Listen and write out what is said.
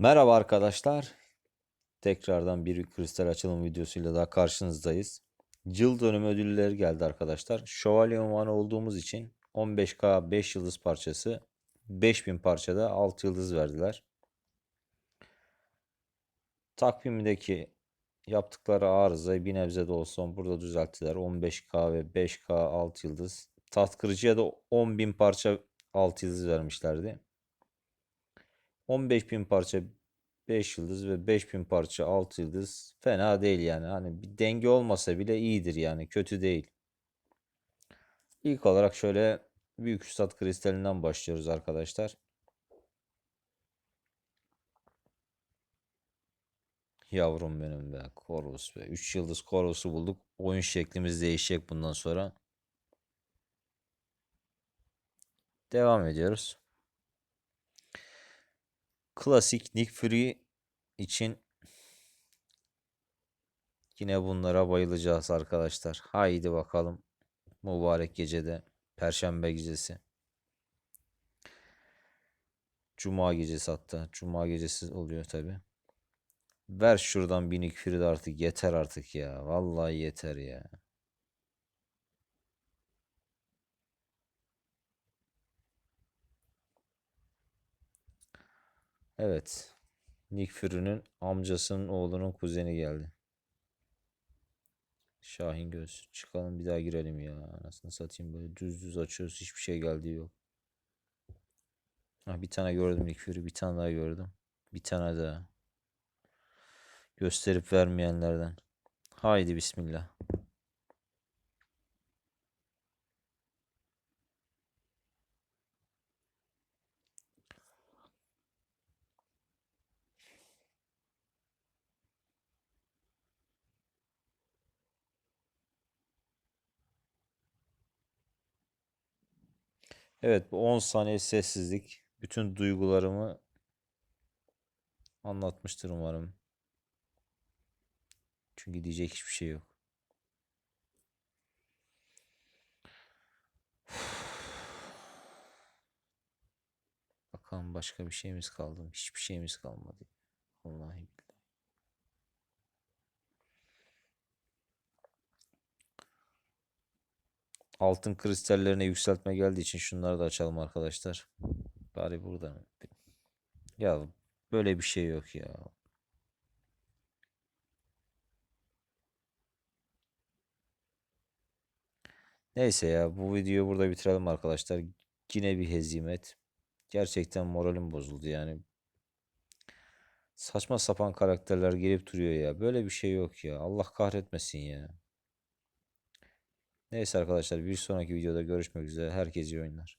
Merhaba arkadaşlar. Tekrardan bir kristal açılım videosuyla daha karşınızdayız. Yıl dönümü ödülleri geldi arkadaşlar. Şövalye unvanı olduğumuz için 15K 5 yıldız parçası 5000 parçada 6 yıldız verdiler. Takvimdeki yaptıkları arızayı bir nebze de olsa burada düzelttiler. 15K ve 5K 6 yıldız. Taht kırıcıya da 10.000 parça 6 yıldız vermişlerdi. 15.000 parça 5 yıldız ve 5000 parça 6 yıldız fena değil yani. Hani bir denge olmasa bile iyidir yani. Kötü değil. İlk olarak şöyle Büyük Üstad kristalinden başlıyoruz arkadaşlar. Yavrum benim be. Korvus be. 3 yıldız Korvus'u bulduk. Oyun şeklimiz değişecek bundan sonra. Devam ediyoruz. Klasik Nick Fury için yine bunlara bayılacağız arkadaşlar. Haydi bakalım. Mübarek gecede. Perşembe gecesi. Cuma gecesi hatta. Cuma gecesi oluyor tabi. Ver şuradan bir Nick Fury artık. Yeter artık ya. Vallahi yeter ya. Evet. Nick Fury'nin amcasının oğlunun kuzeni geldi. Şahin Göz. Çıkalım bir daha girelim ya. Anasını satayım böyle düz düz açıyoruz. Hiçbir şey geldi yok. Ha, bir tane gördüm Nick Fury. Bir tane daha gördüm. Bir tane daha. Gösterip vermeyenlerden. Haydi bismillah. Evet bu 10 saniye sessizlik bütün duygularımı anlatmıştır umarım. Çünkü diyecek hiçbir şey yok. Bakalım başka bir şeyimiz kaldı mı? Hiçbir şeyimiz kalmadı. Vallahi billahi. Altın kristallerine yükseltme geldiği için şunları da açalım arkadaşlar. Bari burada. Ya böyle bir şey yok ya. Neyse ya bu videoyu burada bitirelim arkadaşlar. Yine bir hezimet. Gerçekten moralim bozuldu yani. Saçma sapan karakterler gelip duruyor ya. Böyle bir şey yok ya. Allah kahretmesin ya. Neyse arkadaşlar bir sonraki videoda görüşmek üzere. Herkese iyi oyunlar.